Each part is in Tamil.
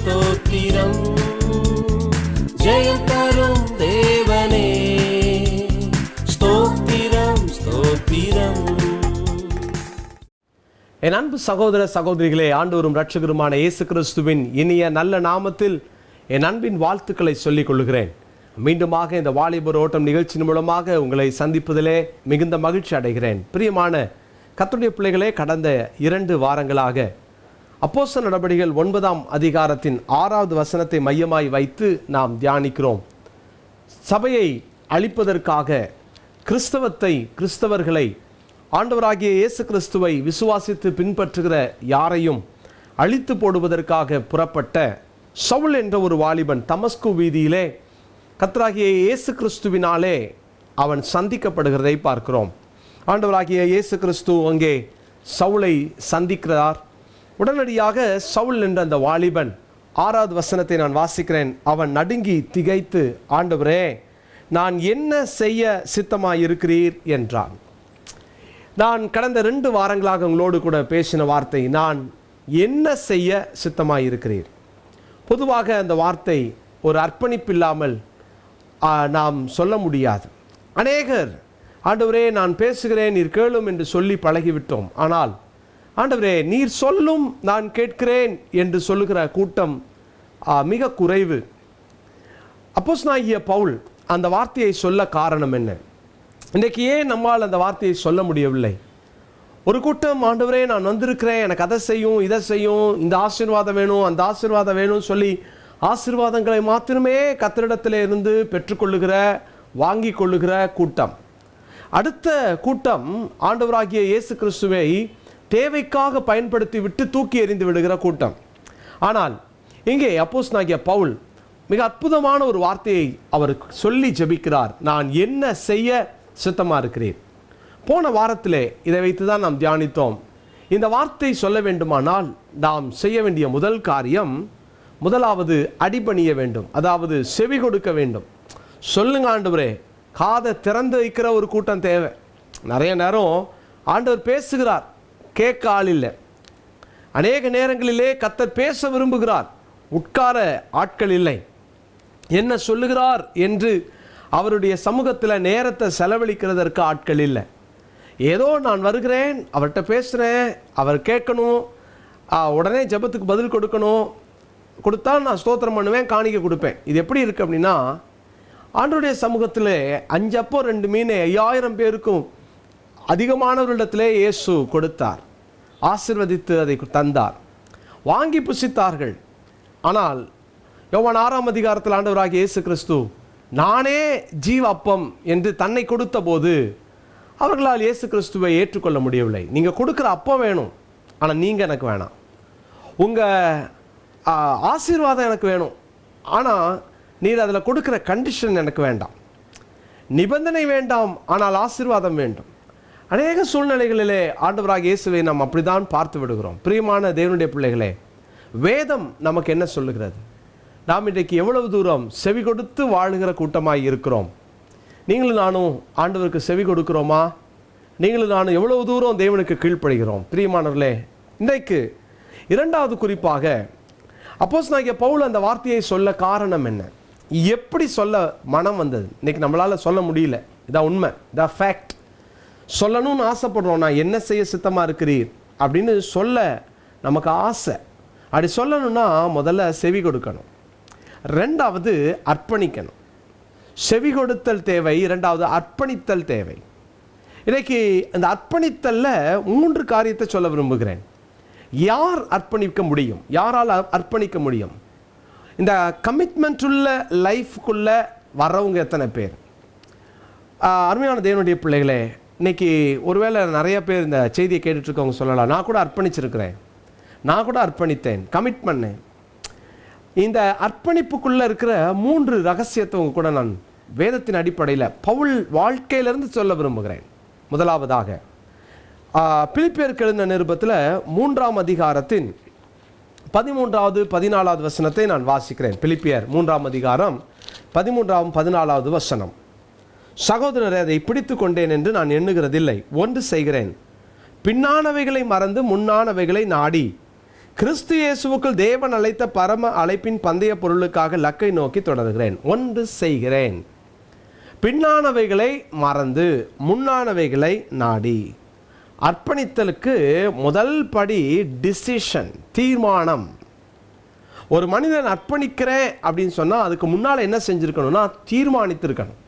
ஸ்தோத்திரம் ஜெயம் தரும் தேவனே ஸ்தோத்திரம் ஸ்தோத்திரம் என் அன்பு சகோதர சகோதரிகளே ஆண்டவரும் ரட்சகருமான இயேசு கிறிஸ்துவின் இனிய நல்ல நாமத்தில் என் அன்பின் வாழ்த்துக்களை சொல்லிக் கொள்கிறேன். மீண்டுமாக இந்த வாலிபர் ஓட்டம் நிகழ்ச்சியின் மூலமாக உங்களை சந்திப்பதிலே மிகுந்த மகிழ்ச்சி அடைகிறேன். பிரியமான கத்துடைய பிள்ளைகளே கடந்த இரண்டு வாரங்களாக அப்போச நடபடிகள் ஒன்பதாம் அதிகாரத்தின் ஆறாவது வசனத்தை மையமாய் வைத்து நாம் தியானிக்கிறோம். சபையை அழிப்பதற்காக கிறிஸ்தவத்தை கிறிஸ்தவர்களை ஆண்டவராகிய இயேசு கிறிஸ்துவை விசுவாசித்து பின்பற்றுகிற யாரையும் அழித்து போடுவதற்காக புறப்பட்ட சவுல் என்ற ஒரு வாலிபன் தமஸ்கு வீதியிலே கத்தராகிய இயேசு கிறிஸ்துவினாலே அவன் சந்திக்கப்படுகிறதை பார்க்கிறோம். ஆண்டவராகிய இயேசு கிறிஸ்து அங்கே சவுளை சந்திக்கிறார். உடனடியாக சவுல் என்ற அந்த வாலிபன் ஆறாவது வசனத்தை நான் வாசிக்கிறேன். அவன் நடுங்கி திகைத்து ஆண்டவரே நான் என்ன செய்ய சித்தமாயிருக்கிறீர்? என்றான். நான் கடந்த ரெண்டு வாரங்களாக உங்களோடு கூட பேசின வார்த்தை நான் என்ன செய்ய சித்தமாயிருக்கிறீர்? பொதுவாக அந்த வார்த்தை ஒரு அர்ப்பணிப்பில்லாமல் இல்லாமல் நாம் சொல்ல முடியாது. அநேகர் ஆண்டவரே நான் பேசுகிறேன் நீர் கேளும் என்று சொல்லி பழகிவிட்டோம். ஆனால் ஆண்டவரே நீர் சொல்லும் நான் கேட்கிறேன் என்று சொல்லுகிற கூட்டம் மிக குறைவு. அப்போஸ் நாகிய பவுல் அந்த வார்த்தையை சொல்ல காரணம் என்ன? இன்றைக்கு ஏன் நம்மால் அந்த வார்த்தையை சொல்ல முடியவில்லை? ஒரு கூட்டம் ஆண்டவரே நான் வந்திருக்கிறேன் எனக்கு அதை செய்யும் இதை செய்யும் இந்த ஆசீர்வாதம் வேணும் அந்த ஆசீர்வாதம் வேணும்னு சொல்லி ஆசீர்வாதங்களை மாத்திரமே கத்திரிடத்தில் இருந்து பெற்றுக்கொள்ளுகிற வாங்கி கொள்ளுகிற கூட்டம். அடுத்த கூட்டம் ஆண்டவராகிய இயேசு கிறிஸ்துவை தேவைக்காக பயன்படுத்தி விட்டு தூக்கி எறிந்து விடுகிற கூட்டம். ஆனால் இங்கே அப்போஸ் நாகிய பவுல் மிக அற்புதமான ஒரு வார்த்தையை அவர் சொல்லி ஜெபிக்கிறார். நான் என்ன செய்ய சித்தமாக இருக்கிறேன்? போன வாரத்திலே இதை வைத்து தான் நாம் தியானித்தோம். இந்த வார்த்தை சொல்ல வேண்டுமானால் நாம் செய்ய வேண்டிய முதல் காரியம் முதலாவது அடிபணிய வேண்டும். அதாவது செவி கொடுக்க வேண்டும். சொல்லுங்க ஆண்டவரே காதை திறந்து வைக்கிற ஒரு கூட்டம் தேவை. நிறைய நேரம் ஆண்டவர் பேசுகிறார். கேட்க ஆள் இல்லை அநேக நேரங்களிலே கத்தர் பேச விரும்புகிறார். உட்கார ஆட்கள் இல்லை. என்ன சொல்லுகிறார் என்று அவருடைய சமூகத்தில் நேரத்தை செலவழிக்கிறதற்கு ஆட்கள் இல்லை. ஏதோ நான் வருகிறேன் அவர்கிட்ட பேசுகிறேன் அவர் கேட்கணும் உடனே ஜெபத்துக்கு பதில் கொடுக்கணும். கொடுத்தா நான் ஸ்தோத்திரம் பண்ணுவேன் காணிக்க கொடுப்பேன். இது எப்படி இருக்குது அப்படின்னா ஆண்டவருடைய சமூகத்தில் அஞ்சப்போ ரெண்டு மீன் ஐயாயிரம் பேருக்கும் அதிகமானவர்களிடத்திலே இயேசு கொடுத்தார். ஆசிர்வதித்து அதை தந்தார். வாங்கி புசித்தார்கள். ஆனால் யோவான் ஆறாம் அதிகாரத்தில் ஆண்டவராக இயேசு கிறிஸ்து நானே ஜீவ அப்பம் என்று தன்னை கொடுத்த போது அவர்களால் இயேசு கிறிஸ்துவை ஏற்றுக்கொள்ள முடியவில்லை. நீங்கள் கொடுக்குற அப்பம் வேணும் ஆனால் நீங்கள் எனக்கு வேணாம். உங்கள் ஆசீர்வாதம் எனக்கு வேணும் ஆனால் நீர் அதில் கொடுக்குற கண்டிஷன் எனக்கு வேண்டாம். நிபந்தனை வேண்டாம் ஆனால் ஆசீர்வாதம் வேண்டும். அநேக சூழ்நிலைகளிலே ஆண்டவராக இயேசுவை நாம் அப்படிதான் பார்த்து விடுகிறோம். பிரியமான தேவனுடைய பிள்ளைகளே வேதம் நமக்கு என்ன சொல்லுகிறது? நாம் இன்றைக்கு எவ்வளவு தூரம் செவி கொடுத்து வாழுகிற கூட்டமாக இருக்கிறோம்? நீங்களும் நானும் ஆண்டவருக்கு செவி கொடுக்கிறோமா? நீங்களும் நானும் எவ்வளவு தூரம் தேவனுக்கு கீழ்ப்படுகிறோம்? பிரியமானவர்களே இன்றைக்கு இரண்டாவது குறிப்பாக அப்போஸ் நான் பவுல் அந்த வார்த்தையை சொல்ல காரணம் என்ன? எப்படி சொல்ல மனம் வந்தது? இன்றைக்கி நம்மளால் சொல்ல முடியல. இதான் உண்மை. இதான் ஃபேக்ட் சொல்லணும்னு ஆசைப்படுறோம். நான் என்ன செய்ய சித்தமாக இருக்கிறீர்? அப்படின்னு சொல்ல நமக்கு ஆசை. அப்படி சொல்லணும்னா முதல்ல செவி கொடுக்கணும். ரெண்டாவது அர்ப்பணிக்கணும். செவி கொடுத்தல் தேவை. இரண்டாவது அர்ப்பணித்தல் தேவை. இன்றைக்கு அந்த அர்ப்பணித்தலில் மூன்று காரியத்தை சொல்ல விரும்புகிறேன். யார் அர்ப்பணிக்க முடியும்? யாரால் அர்ப்பணிக்க முடியும்? இந்த கமிட்மெண்ட் உள்ள லைஃப்குள்ளே வரவங்க எத்தனை பேர்? அருமையான தேவனுடைய பிள்ளைகளே இன்னைக்கு ஒருவேளை நிறைய பேர் இந்த செய்தியை கேட்டுட்ருக்கவங்க சொல்லலாம். நான் கூட அர்ப்பணிச்சிருக்கிறேன். நான் கூட அர்ப்பணித்தேன். கமிட் பண்ணேன். இந்த அர்ப்பணிப்புக்குள்ளே இருக்கிற மூன்று ரகசியத்தை உங்க கூட நான் வேதத்தின் அடிப்படையில் பவுல் வாழ்க்கையிலிருந்து சொல்ல விரும்புகிறேன். முதலாவதாக ஆஹ் பிலிப்பியருக்கு எழுந்த நிருபத்தில் மூன்றாம் அதிகாரத்தின் பதிமூன்றாவது பதினாலாவது வசனத்தை நான் வாசிக்கிறேன். பிலிப்பியர் மூன்றாம் அதிகாரம் பதிமூன்றாம் பதினாலாவது வசனம். சகோதரரை அதை பிடித்து கொண்டேன் என்று நான் எண்ணுகிறதில்லை. ஒன்று செய்கிறேன். பின்னானவைகளை மறந்து முன்னானவைகளை நாடி. கிறிஸ்து இயேசுவுக்குள் தேவன் அழைத்த பரம அழைப்பின் பந்தய பொருளுக்காக லக்கை நோக்கி தொடர்கிறேன். ஒன்று செய்கிறேன். பின்னானவைகளை மறந்து முன்னானவைகளை நாடி. அர்ப்பணித்தலுக்கு முதல் படி டிசிஷன் தீர்மானம். ஒரு மனிதன் அர்ப்பணிக்கிறேன் அப்படின்னு சொன்னால் அதுக்கு முன்னால் என்ன செஞ்சுருக்கணும்னா தீர்மானித்திருக்கணும்.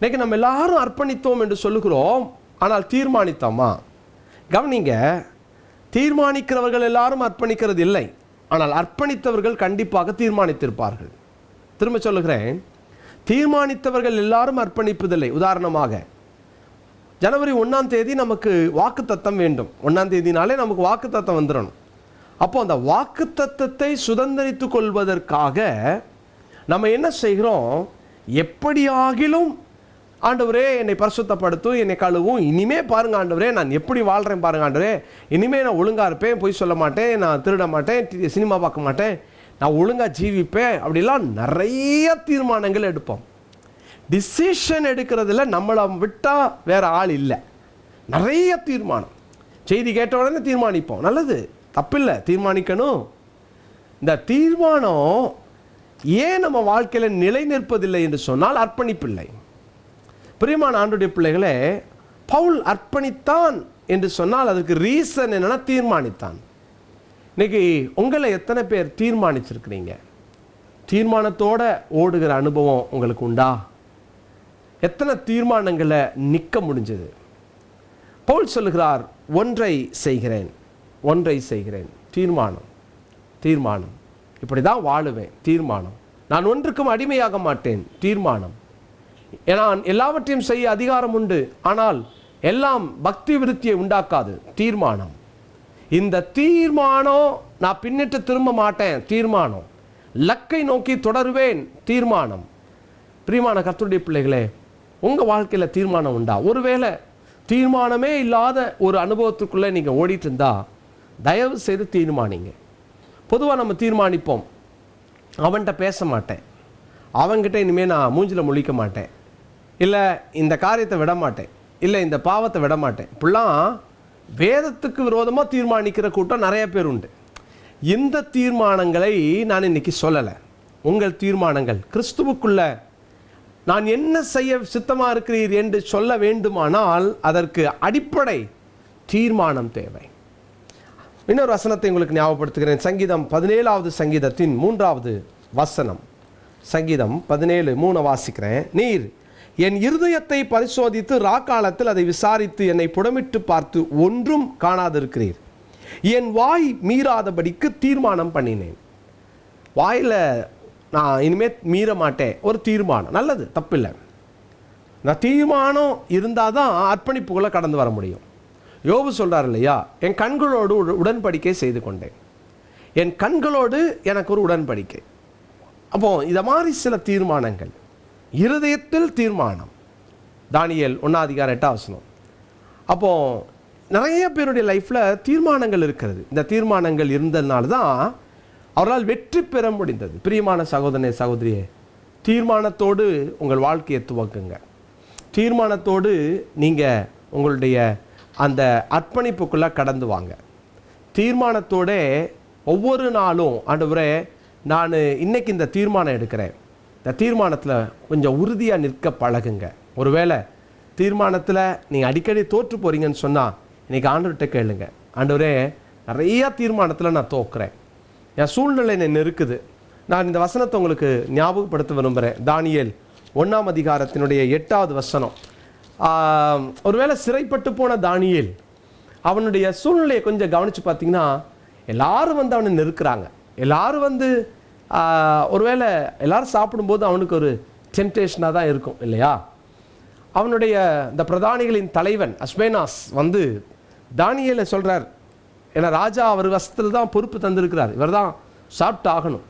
இன்னைக்கு நம்ம எல்லாரும் அர்ப்பணித்தோம் என்று சொல்லுகிறோம் ஆனால் தீர்மானித்தோமா? கவனிங்க தீர்மானிக்கிறவர்கள் எல்லாரும் அர்ப்பணிக்கிறது இல்லை ஆனால் அர்ப்பணித்தவர்கள் கண்டிப்பாக தீர்மானித்திருப்பார்கள். திரும்ப சொல்லுகிறேன் தீர்மானித்தவர்கள் எல்லாரும் அர்ப்பணிப்பதில்லை. உதாரணமாக ஜனவரி ஒன்றாம் தேதி நமக்கு வாக்கு தத்தம் வேண்டும். ஒன்றாம் தேதினாலே நமக்கு வாக்கு தத்தம் வந்துடணும் அப்போ அந்த வாக்கு தத்தத்தை சுதந்திரித்து கொள்வதற்காக நம்ம என்ன செய்கிறோம்? எப்படியாகிலும் ஆண்டவரே என்னை பரிசுத்தப்படுத்தும் என்னை கழுவும். இனிமே பாருங்க ஆண்டவரே நான் எப்படி வாழ்கிறேன் பாருங்க ஆண்டவரே. இனிமே நான் ஒழுங்காக இருப்பேன் பொய் சொல்ல மாட்டேன் நான் திருட மாட்டேன் சினிமா பார்க்க மாட்டேன். நான் ஒழுங்காக ஜீவிப்பேன் அப்படிலாம் நிறைய தீர்மானங்கள் எடுப்போம். டிசிஷன் எடுக்கிறதுல நம்மளை விட்டால் வேற ஆள் இல்லை. நிறைய தீர்மானம். செய்தி கேட்ட உடனே தீர்மானிப்போம். நல்லது. தப்பில்லை. தீர்மானிக்கணும். இந்த தீர்மானம் ஏன் நம்ம வாழ்க்கையில் நிலை நிற்பதில்லை என்று சொன்னால் அர்ப்பணிப்பில்லை. பிரியமான ஆண்டுடைய பிள்ளைகளே பவுல் அர்ப்பணித்தான் என்று சொன்னால் அதுக்கு ரீசன் என்னென்னா தீர்மானித்தான். இன்னைக்கு உங்களை எத்தனை பேர் தீர்மானிச்சிருக்கிறீங்க? தீர்மானத்தோட ஓடுகிற அனுபவம் உங்களுக்கு உண்டா? எத்தனை தீர்மானங்களை நிற்க முடிஞ்சது? பவுல் சொல்லுகிறார் ஒன்றை செய்கிறேன் ஒன்றை செய்கிறேன். தீர்மானம் தீர்மானம். இப்படி தான் வாழுவேன் தீர்மானம். நான் ஒன்றுக்கும் அடிமையாக மாட்டேன் தீர்மானம். நான் எல்லாவற்றையும் செய்ய அதிகாரம் உண்டு. ஆனால் எல்லாம் பக்தி விருத்தியை உண்டாக்காது. தீர்மானம். இந்த தீர்மானம் நான் பின்னிட்டு திரும்ப மாட்டேன். தீர்மானம். லக்கை நோக்கி தொடருவேன். தீர்மானம். பிரியமான கத்துடைய பிள்ளைகளே உங்கள் வாழ்க்கையில் தீர்மானம் உண்டா? ஒருவேளை தீர்மானமே இல்லாத ஒரு அனுபவத்துக்குள்ளே நீங்கள் ஓடிட்டு இருந்தா தயவு செய்து தீர்மானிங்க. பொதுவாக நம்ம தீர்மானிப்போம். அவன்கிட்ட பேச மாட்டேன். அவன்கிட்ட இனிமேல் நான் மூஞ்சில் முழிக்க மாட்டேன். இல்லை இந்த காரியத்தை விடமாட்டேன். இல்லை இந்த பாவத்தை விட மாட்டேன் இப்படிலாம் வேதத்துக்கு விரோதமாக தீர்மானிக்கிற கூட்டம் நிறைய பேர் உண்டு. இந்த தீர்மானங்களை நான் இன்னைக்கு சொல்லலை. உங்கள் தீர்மானங்கள் கிறிஸ்துவுக்குள்ள நான் என்ன செய்ய சித்தமாக இருக்கிறீர் என்று சொல்ல வேண்டுமானால் அதற்கு அடிப்படை தீர்மானம் தேவை. இன்னொரு வசனத்தை உங்களுக்கு ஞாபகப்படுத்துகிறேன். சங்கீதம் பதினேழாவது சங்கீதத்தின் மூன்றாவது வசனம். சங்கீதம் பதினேழு மூணை வாசிக்கிறேன். நீர் என் இருதயத்தை பரிசோதித்து ராக்காலத்தில் அதை விசாரித்து என்னை புடமிட்டு பார்த்து ஒன்றும் காணாதிருக்கிறீர். என் வாய் மீறாதபடிக்கு தீர்மானம் பண்ணினேன். வாயில் நான் இனிமேல் மீற மாட்டேன். ஒரு தீர்மானம். நல்லது தப்பில்லை. நான் தீர்மானம் இருந்தால் தான் அர்ப்பணிப்புக்குள்ளே கடந்து வர முடியும். யோபு சொல்கிறார் இல்லையா? என் கண்களோடு உடன்படிக்கை செய்து கொண்டேன். என் கண்களோடு எனக்கு ஒரு உடன்படிக்கை. அப்போ இதை மாதிரி சில தீர்மானங்கள். இருதயத்தில் தீர்மானம். தானியல் ஒன்னாதிகாரம் எட்டாம் வசனம். அப்போ நிறைய பேருடைய லைஃப்பில் தீர்மானங்கள் இருக்கிறது. இந்த தீர்மானங்கள் இருந்ததுனால தான் அவரால் வெற்றி பெற முடிந்தது. பிரியமான சகோதரனே சகோதரியே தீர்மானத்தோடு உங்கள் வாழ்க்கையை துவக்குங்க. தீர்மானத்தோடு நீங்கள் உங்களுடைய அந்த அர்ப்பணிப்புக்குள்ளே கடந்து வாங்க. தீர்மானத்தோட ஒவ்வொரு நாளும் ஆண்டவரே நான் இன்னைக்கு இந்த தீர்மானம் எடுக்கிறேன். இந்த தீர்மானத்தில் கொஞ்சம் உறுதியாக நிற்க பழகுங்க. ஒருவேளை தீர்மானத்தில் நீங்கள் அடிக்கடி தோற்று போகிறீங்கன்னு சொன்னால் இன்றைக்கி ஆண்டவர்கிட்ட கேளுங்க. ஆண்டவரே நிறையா தீர்மானத்தில் நான் தோக்குறேன். என் சூழ்நிலை என்னை நெருக்குது. நான் இந்த வசனத்தை உங்களுக்கு ஞாபகப்படுத்த விரும்புகிறேன் தானியல் ஒன்றாம் அதிகாரத்தினுடைய எட்டாவது வசனம். ஒருவேளை சிறைப்பட்டு போன தானியல் அவனுடைய சூழ்நிலையை கொஞ்சம் கவனித்து பார்த்தீங்கன்னா எல்லாரும் வந்து அவனை நெருக்கிறாங்க. எல்லாரும் வந்து ஒருவேளை எல்லாரும் சாப்பிடும்போது அவனுக்கு ஒரு டெம்டேஷனாக தான் இருக்கும் இல்லையா? அவனுடைய இந்த பிரதானிகளின் தலைவன் அஸ்மேனாஸ் வந்து தானியலை சொல்கிறார் ஏன்னா ராஜா அவர் வசத்தில் தான் பொறுப்பு தந்திருக்கிறார் இவர் தான் சாப்பிட்டு ஆகணும்.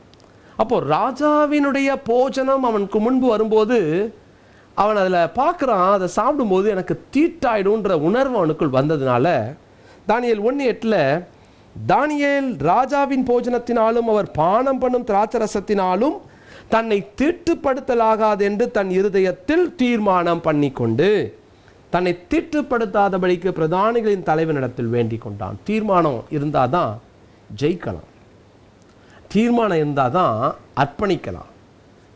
அப்போது ராஜாவினுடைய போஜனம் அவனுக்கு முன்பு வரும்போது அவன் அதில் பார்க்குறான் அதை சாப்பிடும்போது எனக்கு தீட்டாயிடும்ன்ற உணர்வு அவனுக்குள் வந்ததுனால தானியல் ஒன்று எட்டில் தானியேல் ராஜாவின் போஜனத்தினாலும் அவர் பானம் பண்ணும் திராட்சரசத்தினாலும் தன்னை தீட்டுப்படுத்தலாகாது என்று தன் இருதயத்தில் தீர்மானம் பண்ணிக்கொண்டு தன்னை தீட்டுப்படுத்தாதபடிக்கு பிரதானிகளின் தலைவனிடத்தில் வேண்டிக் கொண்டான். தீர்மானம் இருந்தால் தான் ஜெயிக்கலாம். தீர்மானம் இருந்தால் தான் அர்ப்பணிக்கலாம்.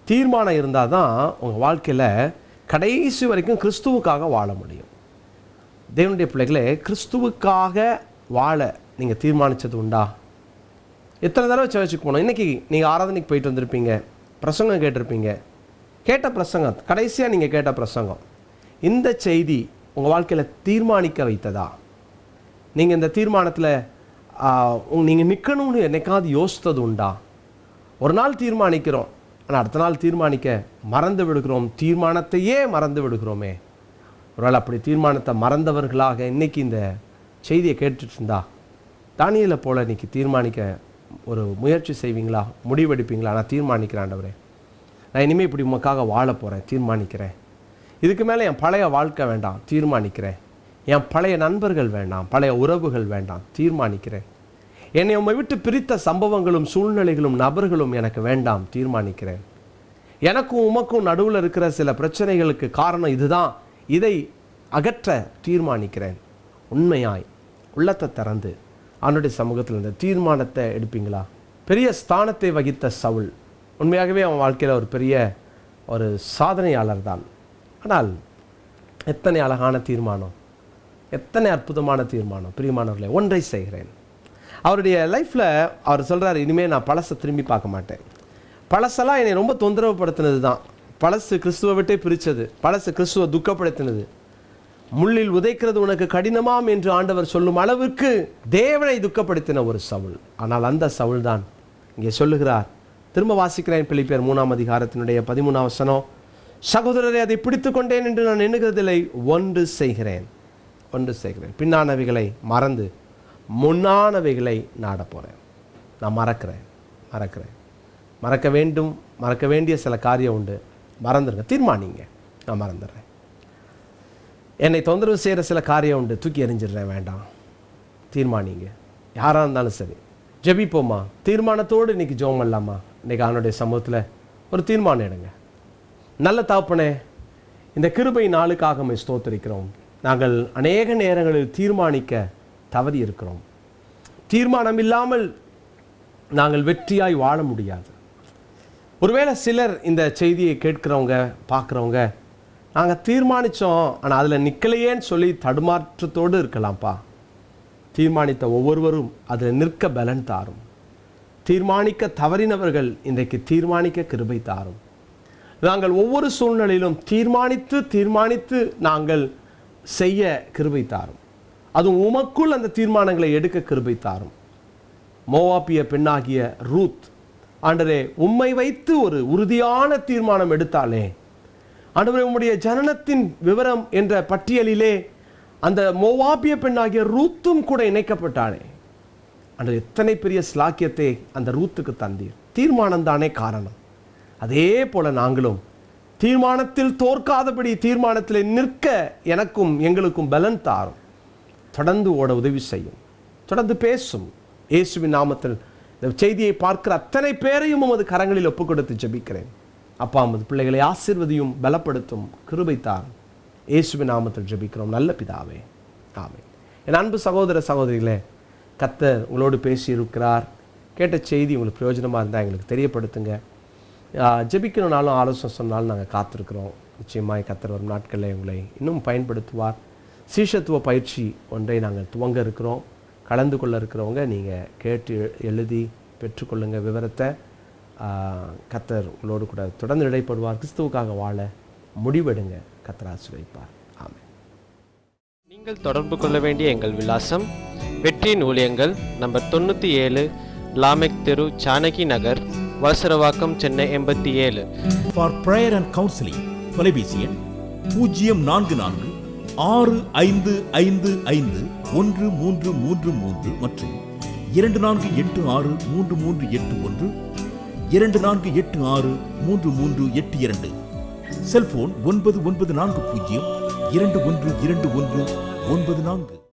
தீர்மானம் இருந்தால் தான் உங்கள் வாழ்க்கையில் கடைசி வரைக்கும் கிறிஸ்துவுக்காக வாழ முடியும். தேவனுடைய பிள்ளைகளே கிறிஸ்துவுக்காக வாழ நீங்கள் தீர்மானித்தது உண்டா? எத்தனை தடவை சர்ச்சுக்கு போனோம்? இன்றைக்கி நீங்கள் ஆராதனைக்கு போயிட்டு வந்திருப்பீங்க. பிரசங்கம் கேட்டிருப்பீங்க. கேட்ட பிரசங்கம் கடைசியாக நீங்கள் கேட்ட பிரசங்கம் இந்த செய்தி உங்கள் வாழ்க்கையில் தீர்மானிக்க வைத்ததா? நீங்கள் இந்த தீர்மானத்தில் நீங்கள் நிற்கணும்னு என்னைக்காவது யோசித்தது உண்டா? ஒரு நாள் தீர்மானிக்கிறோம் ஆனால் அடுத்த நாள் தீர்மானிக்க மறந்து விடுகிறோம் தீர்மானத்தையே மறந்து விடுகிறோமே. ஒருவேளை அப்படி தீர்மானத்தை மறந்தவர்களாக இன்றைக்கி இந்த செய்தியை கேட்டுட்டு இருந்தா? தானியலை போல இன்னைக்கு தீர்மானிக்க ஒரு முயற்சி செய்வீங்களா? முடிவெடுப்பீங்களா? நான் தீர்மானிக்கிறேன் ஆண்டவரே. நான் இனிமேல் இப்படி உமக்காக வாழ போகிறேன் தீர்மானிக்கிறேன். இதுக்கு மேலே என் பழைய வாழ்க்கை வேண்டாம் தீர்மானிக்கிறேன். என் பழைய நண்பர்கள் வேண்டாம் பழைய உறவுகள் வேண்டாம் தீர்மானிக்கிறேன். என்னை உம்மை விட்டு பிரித்த சம்பவங்களும் சூழ்நிலைகளும் நபர்களும் எனக்கு வேண்டாம் தீர்மானிக்கிறேன். எனக்கும் உமக்கும் நடுவில் இருக்கிற சில பிரச்சனைகளுக்கு காரணம் இதுதான். இதை அகற்ற தீர்மானிக்கிறேன். உண்மையாய் உள்ளத்தை திறந்து. அவனுடைய சமூகத்தில் இந்த தீர்மானத்தை எடுப்பீங்களா? பெரிய ஸ்தானத்தை வகித்த சவுல் உண்மையாகவே அவன் வாழ்க்கையில் ஒரு பெரிய ஒரு சாதனையாளர் தான் ஆனால் எத்தனை அழகான தீர்மானம் எத்தனை அற்புதமான தீர்மானம் பிரியமானவர்களே ஒன்றை செய்கிறேன். அவருடைய லைஃப்பில் அவர் சொல்கிறார் இனிமேல் நான் பழசை திரும்பி பார்க்க மாட்டேன். பழசெல்லாம் என்னை ரொம்ப தொந்தரவுப்படுத்தினது தான் பழசு கிறிஸ்துவை விட்டே பிரித்தது பழசு கிறிஸ்துவை துக்கப்படுத்தினது. முள்ளில் உதைக்கிறது உனக்கு கடினமாம் என்று ஆண்டவர் சொல்லும் அளவுக்கு தேவனை துக்கப்படுத்தின ஒரு சவுல். ஆனால் அந்த சவுல் தான் இங்கே சொல்லுகிறார். திரும்ப வாசிக்கிறேன் பிள்ளைப்பேர் மூணாம் அதிகாரத்தினுடைய பதிமூணாம் வசனம். சகோதரரை அதை பிடித்து கொண்டேன் என்று நான் எண்ணுகிறதில்லை ஒன்று செய்கிறேன். ஒன்று செய்கிறேன். பின்னானவைகளை மறந்து முன்னானவைகளை நாடப்போகிறேன் நான் மறக்கிறேன் மறக்கிறேன். மறக்க வேண்டும் மறக்க வேண்டிய சில காரியம் உண்டு. மறந்துடுங்க தீர்மானிங்க. நான் மறந்துடுறேன். என்னை தொந்தரவு செய்கிற சில காரியம் உண்டு. தூக்கி எறிஞ்சிடுறேன் வேண்டாம். தீர்மானிங்க. யாராக இருந்தாலும் சரி. ஜெபிப்போம்மா. தீர்மானத்தோடு இன்னைக்கு ஜோம் பண்ணலாமா? இன்னைக்கு அவனுடைய சமூகத்தில் ஒரு தீர்மானம் எடுங்க. நல்ல தாப்பனே இந்த கிருபை நாளுக்காக மை ஸ்தோத்தரிக்கிறோம். நாங்கள் அநேக நேரங்களில் தீர்மானிக்க தவறி இருக்கிறோம். தீர்மானம் இல்லாமல் நாங்கள் வெற்றியாய் வாழ முடியாது. ஒருவேளை சிலர் இந்த செய்தியை கேட்கிறவங்க பார்க்குறவங்க நாங்கள் தீர்மானித்தோம் ஆனால் அதில் நிற்கலையேன்னு சொல்லி தடுமாற்றத்தோடு இருக்கலாம்ப்பா. தீர்மானித்த ஒவ்வொருவரும் அதில் நிற்க பலன் தாரும். தீர்மானிக்க தவறினவர்கள் இன்றைக்கு தீர்மானிக்க கிருபை தாரும். நாங்கள் ஒவ்வொரு சூழ்நிலையிலும் தீர்மானித்து தீர்மானித்து நாங்கள் செய்ய கிருபை தாரும். அதுவும் உமக்குள் அந்த தீர்மானங்களை எடுக்க கிருபை தாரும். மோவாப்பிய பெண்ணாகிய ரூத் ஆண்டரே உம்மை வைத்து ஒரு உறுதியான தீர்மானம் எடுத்தாலே ஆண்டவரே உம்முடைய ஜனனத்தின் விவரம் என்ற பட்டியலிலே அந்த மோவாபிய பெண்ணாகிய ரூத்தும் கூட இணைக்கப்பட்டாளே. ஆண்டவர் எத்தனை பெரிய ஸ்லாக்கியத்தை அந்த ரூத்துக்கு தந்தீர். தீர்மானம் தானே காரணம். அதே போல நாங்களும் தீர்மானத்தில் தோற்காதபடி தீர்மானத்தில் நிற்க எனக்கும் எங்களுக்கும் பலன் தாரும். தொடர்ந்து ஓட உதவி செய்யும். தொடர்ந்து பேசும். இயேசுவின் நாமத்தில் இந்த செய்தியை பார்க்கிற அத்தனை பேரையும் உமது கரங்களில் ஒப்புக் கொடுத்து ஜபிக்கிறேன். அப்பா உமது பிள்ளைகளை ஆசீர்வதியும் பலப்படுத்தும் கிருபை தாரும் இயேசுவின் நாமத்தில் ஜெபிக்கிறோம். நல்ல பிதாவே. ஆமென். என் அன்பு சகோதர சகோதரிகளே கத்தர் உங்களோடு பேசியிருக்கிறார். கேட்ட செய்தி உங்களுக்கு பிரயோஜனமாக இருந்தால் எங்களுக்கு தெரியப்படுத்துங்க. ஜெபிக்கணும்னாலும் ஆலோசனை சொன்னாலும் நாங்கள் காத்திருக்கிறோம். நிச்சயமாய் கத்தர் வரும் நாட்களில் உங்களை இன்னும் பயன்படுத்துவார். சீஷத்துவ பயிற்சி ஒன்றை நாங்கள் துவங்க இருக்கிறோம். கலந்து கொள்ள இருக்கிறவங்க நீங்கள் கேட்டு எழுதி பெற்றுக்கொள்ளுங்கள் விவரத்தை. கத்தர் உங்களோடு கூட தொடர்ந்து இடைப்படுவார் கிறிஸ்துவுக்காக வாழ முடிவெடுங்க. கத்தர் ஆசீர்வதிப்பார். ஆமென். நீங்கள் தொடர்பு கொள்ள வேண்டிய எங்கள் விலாசம் வெற்றியின் ஊழியங்கள் நம்பர் தொண்ணூற்றி ஏழு லாமெக் தெரு ஜானகி நகர் வலசரவாக்கம் சென்னை எண்பத்தி ஏழு. ஃபார் பிரேயர் அண்ட் கவுன்சிலிங் தொலைபேசி எண் பூஜ்ஜியம் நான்கு நான்கு ஆறு ஐந்து ஐந்து ஐந்து ஒன்று மூன்று மூன்று மூன்று மற்றும் இரண்டு நான்கு எட்டு ஆறு மூன்று மூன்று எட்டு ஒன்று. இரண்டு நான்கு எட்டு ஆறு மூன்று மூன்று எட்டு இரண்டு. செல்போன் ஒன்பது ஒன்பது நான்கு பூஜ்ஜியம் இரண்டு ஒன்று இரண்டு ஒன்று ஒன்பது நான்கு.